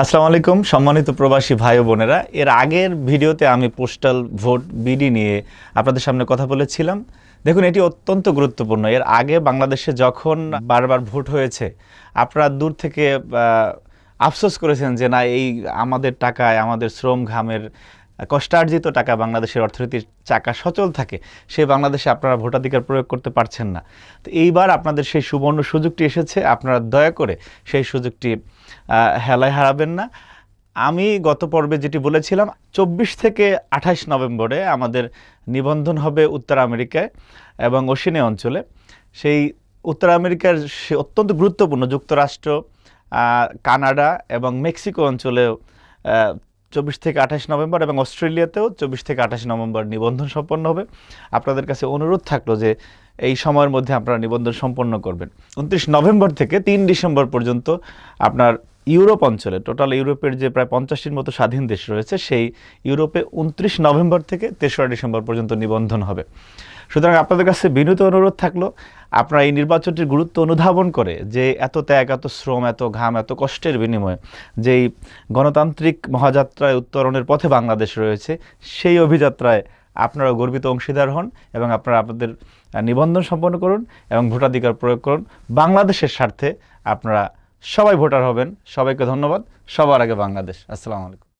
আসসালামু আলাইকুম, সম্মানিত প্রবাসী ভাই বোনেরা। এর আগের ভিডিওতে আমি পোস্টাল ভোট বিডি নিয়ে আপনাদের সামনে কথা বলেছিলাম। দেখুন, এটি অত্যন্ত গুরুত্বপূর্ণ। এর আগে বাংলাদেশে যখন বারবার ভোট হয়েছে, আপনারা দূর থেকে আফসোস করেছেন যে, না, এই আমাদের টাকায়, আমাদের শ্রম ঘামের কষ্টার্জিত টাকা বাংলাদেশের অর্থনীতির চাকা সচল থাকে, সেই বাংলাদেশে আপনারা ভোটাধিকার প্রয়োগ করতে পারছেন না। তো এইবার আপনাদের সেই সুবর্ণ সুযোগটি এসেছে, আপনারা দয়া করে সেই সুযোগটি হেলায় হারাবেন না। আমি গত পর্বে যেটি বলেছিলাম, চব্বিশ থেকে আঠাশ নভেম্বরে আমাদের নিবন্ধন হবে উত্তর আমেরিকায় এবং ওশেনে অঞ্চলে। সেই উত্তর আমেরিকার সে অত্যন্ত গুরুত্বপূর্ণ যুক্তরাষ্ট্র কানাডা এবং মেক্সিকো অঞ্চলেও চব্বিশ থেকে আঠাশ নভেম্বর এবং অস্ট্রেলিয়াতেও চব্বিশ থেকে আঠাশ নভেম্বর নিবন্ধন সম্পন্ন হবে। আপনাদের কাছে অনুরোধ থাকল যে এই সময়ের মধ্যে আপনারা নিবন্ধন সম্পন্ন করবেন। উনত্রিশ নভেম্বর থেকে তিন ডিসেম্বর পর্যন্ত আপনার ইউরোপ অঞ্চলে, টোটাল ইউরোপের যে প্রায় পঞ্চাশটির মতো স্বাধীন দেশ রয়েছে, সেই ইউরোপে উনত্রিশ নভেম্বর থেকে তেসরা ডিসেম্বর পর্যন্ত নিবন্ধন হবে। সুতরাং আপনাদের কাছে বিনীত অনুরোধ থাকল আপনারা এই নির্বাচনটির গুরুত্ব অনুধাবন করে যে এত ত্যাগ, এত শ্রম, এত ঘাম, এত কষ্টের বিনিময়ে যেই গণতান্ত্রিক মহাযাত্রায় উত্তরণের পথে বাংলাদেশ রয়েছে, সেই অভিযাত্রায় আপনারা গর্বিত অংশীদার হন এবং আপনারা আপনাদের নিবন্ধন সম্পন্ন করুন এবং ভোটাধিকার প্রয়োগ করুন। বাংলাদেশের স্বার্থে আপনারা সবাই ভোটার হবেন। সবাইকে ধন্যবাদ। সবার আগে বাংলাদেশ। আসসালামু আলাইকুম।